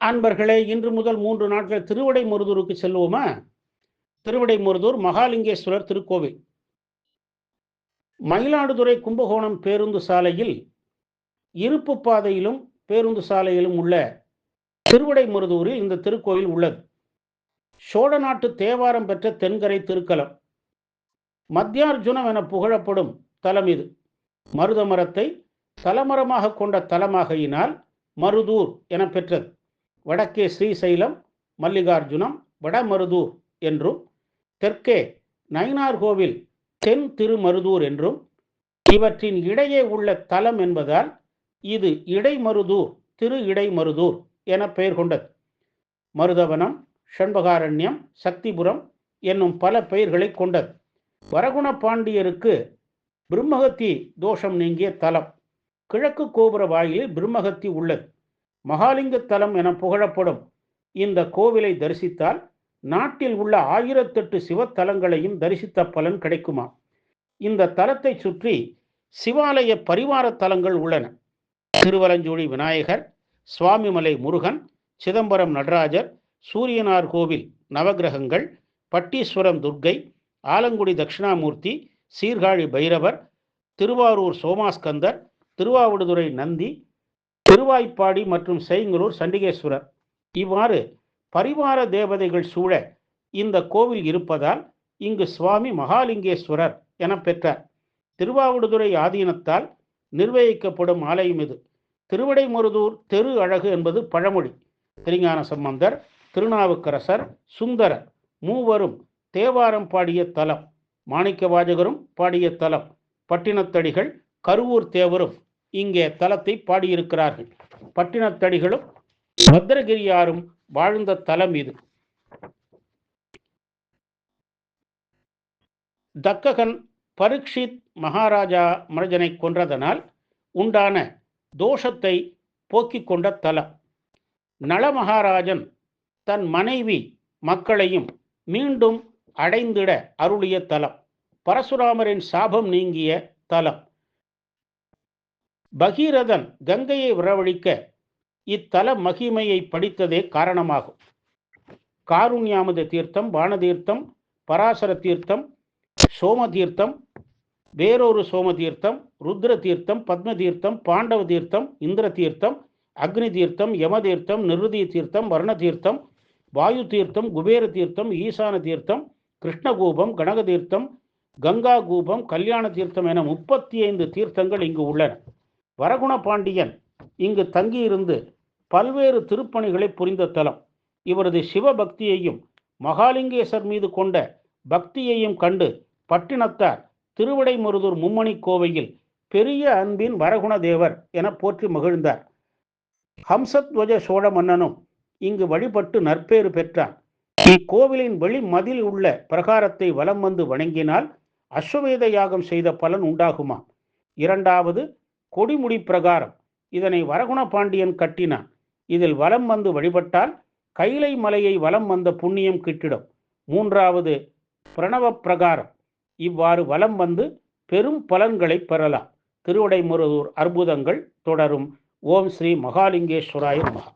அன்பர்களே இன்று முதல் மூன்று நாட்கள் திருவடை முருதூருக்கு செல்வோமா திருவடை முருதூர் மகாலிங்கேஸ்வரர் திருக்கோவில். மயிலாடுதுறை கும்பகோணம் பேருந்து சாலையில் இருப்பு பாதையிலும் பேருந்து சாலையிலும் உள்ள திருவடை முருதூரில் இந்த திருக்கோவில் உள்ளது. சோழ நாட்டு தேவாரம் பெற்ற தென்கரை திருக்கலம். மத்தியார்ஜுனம் என புகழப்படும் தலம் இது. மருதமரத்தை தலமரமாக கொண்ட தலமாகையினால் மருதூர் என பெற்றது. வடக்கே ஸ்ரீசைலம் மல்லிகார்ஜுனம் வடமருதூர் என்றும் தெற்கே நயினார்கோவில் தென் திருமருதூர் என்றும் இவற்றின் இடையே உள்ள தலம் என்பதால் இது இடைமருதூர் திரு இடைமருதூர் என பெயர் கொண்டது. மருதவனம் ஷண்பகாரண்யம் சக்திபுரம் என்னும் பல பெயர்களை கொண்டது. வரகுண பாண்டியருக்கு பிரம்மகத்தி தோஷம் நீங்கிய தலம். கிழக்கு கோபுர வாயிலில் பிரம்மகத்தி உள்ளது. மகாலிங்க தலம் என புகழப்படும். இந்த கோவிலை தரிசித்தால் நாட்டில் உள்ள ஆயிரத்தெட்டு சிவத்தலங்களையும் தரிசித்த பலன் கிடைக்குமா இந்த தலத்தை சுற்றி சிவாலய பரிவார தலங்கள் உள்ளன. திருவலஞ்சூழி விநாயகர் சுவாமிமலை முருகன் சிதம்பரம் நடராஜர் சூரியனார் கோவில் நவகிரகங்கள் பட்டீஸ்வரம் துர்க்கை ஆலங்குடி தட்சிணாமூர்த்தி சீர்காழி பைரவர் திருவாரூர் சோமாஸ்கந்தர் திருவாவடுதுறை நந்தி திருவாய்ப்பாடி மற்றும் செய்ங்கலூர் சண்டிகேஸ்வரர். இவ்வாறு பரிவார தேவதைகள் சூழ இந்த கோவில் இருப்பதால் இங்கு சுவாமி மகாலிங்கேஸ்வரர் என பெற்றார். திருவாவடுதுறை ஆதீனத்தால் நிர்வகிக்கப்படும் ஆலயம் இது. திருவடைமருதூர் தெரு அழகு என்பது பழமொழி. திருஞான சம்பந்தர் திருநாவுக்கரசர் சுந்தரர் மூவரும் தேவாரம் பாடிய தலம். மாணிக்க வாஜகரும் பாடிய தலம். பட்டினத்தடிகள் கருவூர் தேவரும் இங்கே தலத்தை பாடியிருக்கிறார்கள். பட்டினத்தடிகளும் பத்திரகிரியாரும் வாழ்ந்த தலம் இது. தக்ககன் பரீட்சித் மகாராஜா மரஜனை கொன்றதனால் உண்டான தோஷத்தை போக்கிக் கொண்ட தலம். நளமகாராஜன் தன் மனைவி மக்களையும் மீண்டும் அடைந்திட அருளிய தலம். பரசுராமரின் சாபம் நீங்கிய தலம். பகீரதன் கங்கையை வரவழிக்க இத்தல மகிமையை படித்ததே காரணமாகும். காருண்யாமத தீர்த்தம் வானதீர்த்தம் பராசர தீர்த்தம் சோம தீர்த்தம் வேறொரு சோம தீர்த்தம் ருத்ர தீர்த்தம் பத்ம தீர்த்தம் பாண்டவ தீர்த்தம் இந்திர தீர்த்தம் அக்னி தீர்த்தம் யம தீர்த்தம் நிருதி தீர்த்தம் வர்ண தீர்த்தம் வாயு தீர்த்தம் குபேர தீர்த்தம் ஈசான தீர்த்தம் கிருஷ்ணகூபம் கனக தீர்த்தம் கங்கா கூபம் கல்யாண தீர்த்தம் என முப்பத்தி ஐந்து தீர்த்தங்கள் இங்கு உள்ளன. வரகுண பாண்டியன் இங்கு தங்கியிருந்து பல்வேறு திருப்பணிகளை புரிந்த தலம். இவரது சிவபக்தியையும் மகாலிங்கேசர் மீது கொண்ட பக்தியையும் கண்டு பட்டினத்தார் திருவிடைமருதூர் மும்மணி கோவையில் பெரிய அன்பின் வரகுண தேவர் என போற்றி மகிழ்ந்தார். ஹம்சத்வஜ சோழ மன்னனும் இங்கு வழிபட்டு நற்பேறு பெற்றான். இக்கோவிலின் வெளி மதில் உள்ள பிரகாரத்தை வலம் வந்து வணங்கினால் அஸ்வமேத யாகம் செய்த பலன் உண்டாகுமா இரண்டாவது கொடிமுடி பிரகாரம். இதனை வரகுண பாண்டியன் கட்டினான். இதில் வலம் வந்து வழிபட்டால் கைலை மலையை வலம் வந்த புண்ணியம் கிட்டிடும். மூன்றாவது பிரணவ பிரகாரம். இவ்வாறு வலம் வந்து பெரும் பலன்களை பெறலாம். திருவடைமுருதூர் அற்புதங்கள் தொடரும். ஓம் ஸ்ரீ மகாலிங்கேஸ்வராய மகா.